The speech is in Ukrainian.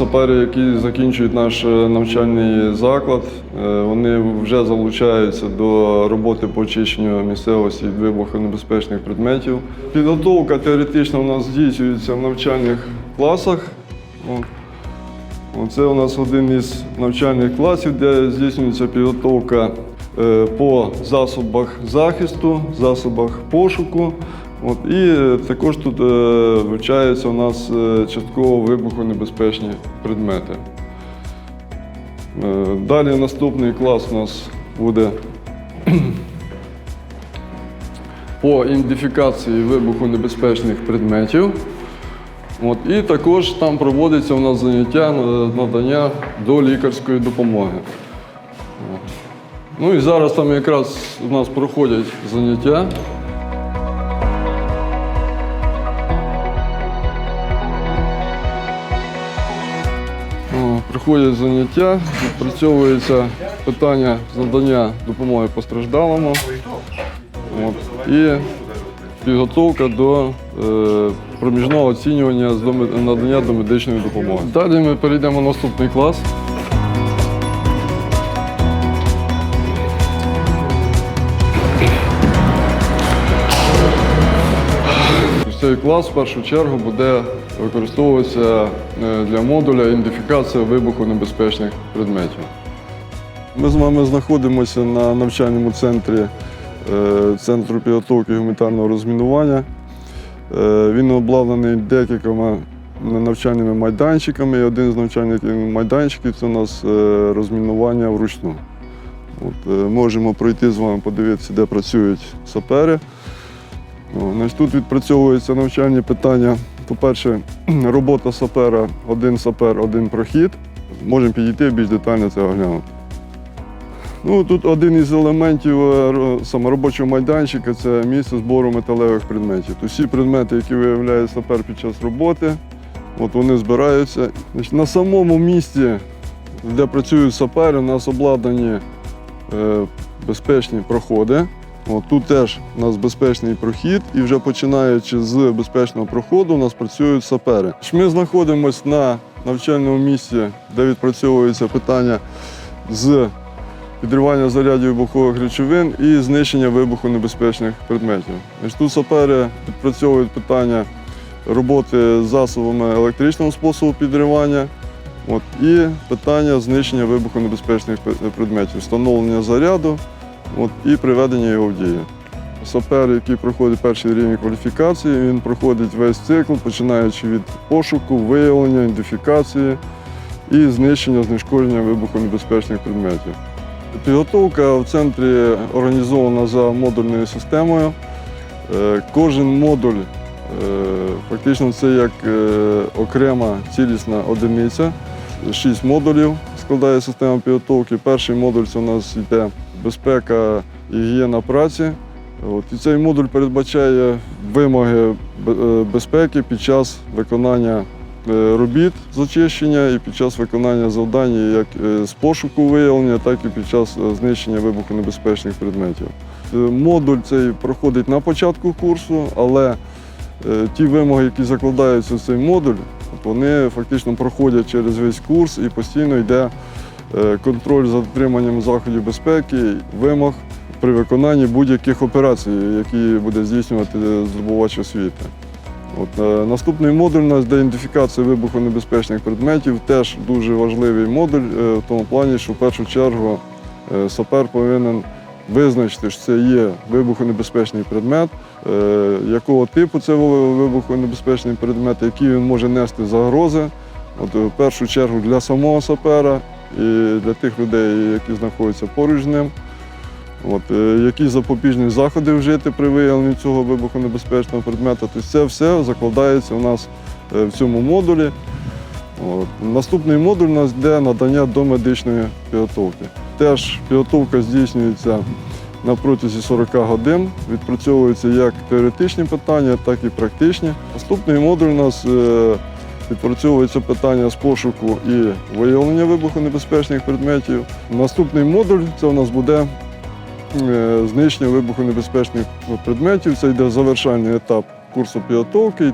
сапери, які закінчують наш е, навчальний заклад, е, вони вже залучаються до роботи по очищенню місцевості від вибухонебезпечних предметів. Підготовка теоретична у нас здійснюється в навчальних класах. Оце у нас один із навчальних класів, де здійснюється підготовка е, по засобах захисту, засобах пошуку. От, і е, також тут е, вивчаються у нас е, частково вибухонебезпечні предмети. Е, Далі наступний клас у нас буде по ідентифікації вибухонебезпечних предметів. От, і також там проводиться у нас заняття е, надання до лікарської допомоги. От. Ну і зараз там якраз у нас проходять заняття. Приходять заняття, відпрацьовується питання надання допомоги постраждалому. От, і підготовка до е, проміжного оцінювання з надання до медичної допомоги. Далі ми перейдемо на наступний клас. Цей клас в першу чергу буде використовуватися е, для модуля ідентифікація вибухонебезпечних предметів. Ми з вами знаходимося на навчальному центрі е, Центру підготовки гуманітарного розмінування. Е, Він обладнаний декількома навчальними майданчиками. І один з навчальних майданчиків це у нас розмінування вручну. От, можемо пройти з вами, подивитися, де працюють сапери. Значить, тут відпрацьовуються навчальні питання. По-перше, робота сапера, один сапер, один прохід. Можемо підійти більш детально це оглянути. Ну, тут один із елементів е, ро- саме робочого майданчика це місце збору металевих предметів. Тут всі предмети, які виявляє сапер під час роботи, от вони збираються. Значить, на самому місці, де працюють сапери, у нас обладнані е, безпечні проходи. От тут теж у нас безпечний прохід, і вже починаючи з безпечного проходу, у нас працюють сапери. Ми знаходимося на навчальному місці, де відпрацьовується питання з підривання зарядів вибухових речовин і знищення вибухонебезпечних предметів. Тут сапери відпрацьовують питання роботи з засобами електричного способу підривання. От, і питання знищення вибухонебезпечних пе- предметів, встановлення заряду от, і приведення його в дію. Сапер, який проходить перший рівень кваліфікації, він проходить весь цикл, починаючи від пошуку, виявлення, ідентифікації і знищення, знешкодження вибухонебезпечних предметів. Підготовка в центрі організована за модульною системою. Е, Кожен модуль е, фактично це як е, окрема цілісна одиниця. Шість модулів складає система підготовки. Перший модуль це у нас йде безпека гігієна праці. От, і цей модуль передбачає вимоги е, безпеки під час виконання е, робіт з очищення і під час виконання завдань як е, з пошуку виявлення, так і під час знищення вибухонебезпечних предметів. Модуль цей проходить на початку курсу, але ті вимоги, які закладаються в цей модуль, вони фактично проходять через весь курс і постійно йде контроль за дотриманням заходів безпеки, вимог при виконанні будь-яких операцій, які буде здійснювати здобувач освіти. От, е, наступний модуль у нас для ідентифікації вибухонебезпечних предметів теж дуже важливий модуль е, в тому плані, що в першу чергу е, сапер повинен визначити, що це є вибухонебезпечний предмет, е, якого типу це вибухонебезпечний предмет, які він може нести загрози. От, е, в першу чергу для самого сапера і для тих людей, які знаходяться поруч з ним. От, е, які запобіжні заходи вжити при виявленні цього вибухонебезпечного предмета. Тобто це все закладається у нас е, в цьому модулі. От. Наступний модуль у нас йде надання до медичної підготовки. Теж підготовка здійснюється на протязі 40 годин. Відпрацьовуються як теоретичні питання, так і практичні. Наступний модуль у нас е, відпрацьовується питання з пошуку і виявлення вибухонебезпечних предметів. Наступний модуль це у нас буде е, знищення вибухонебезпечних предметів. Це йде завершальний етап курсу підготовки.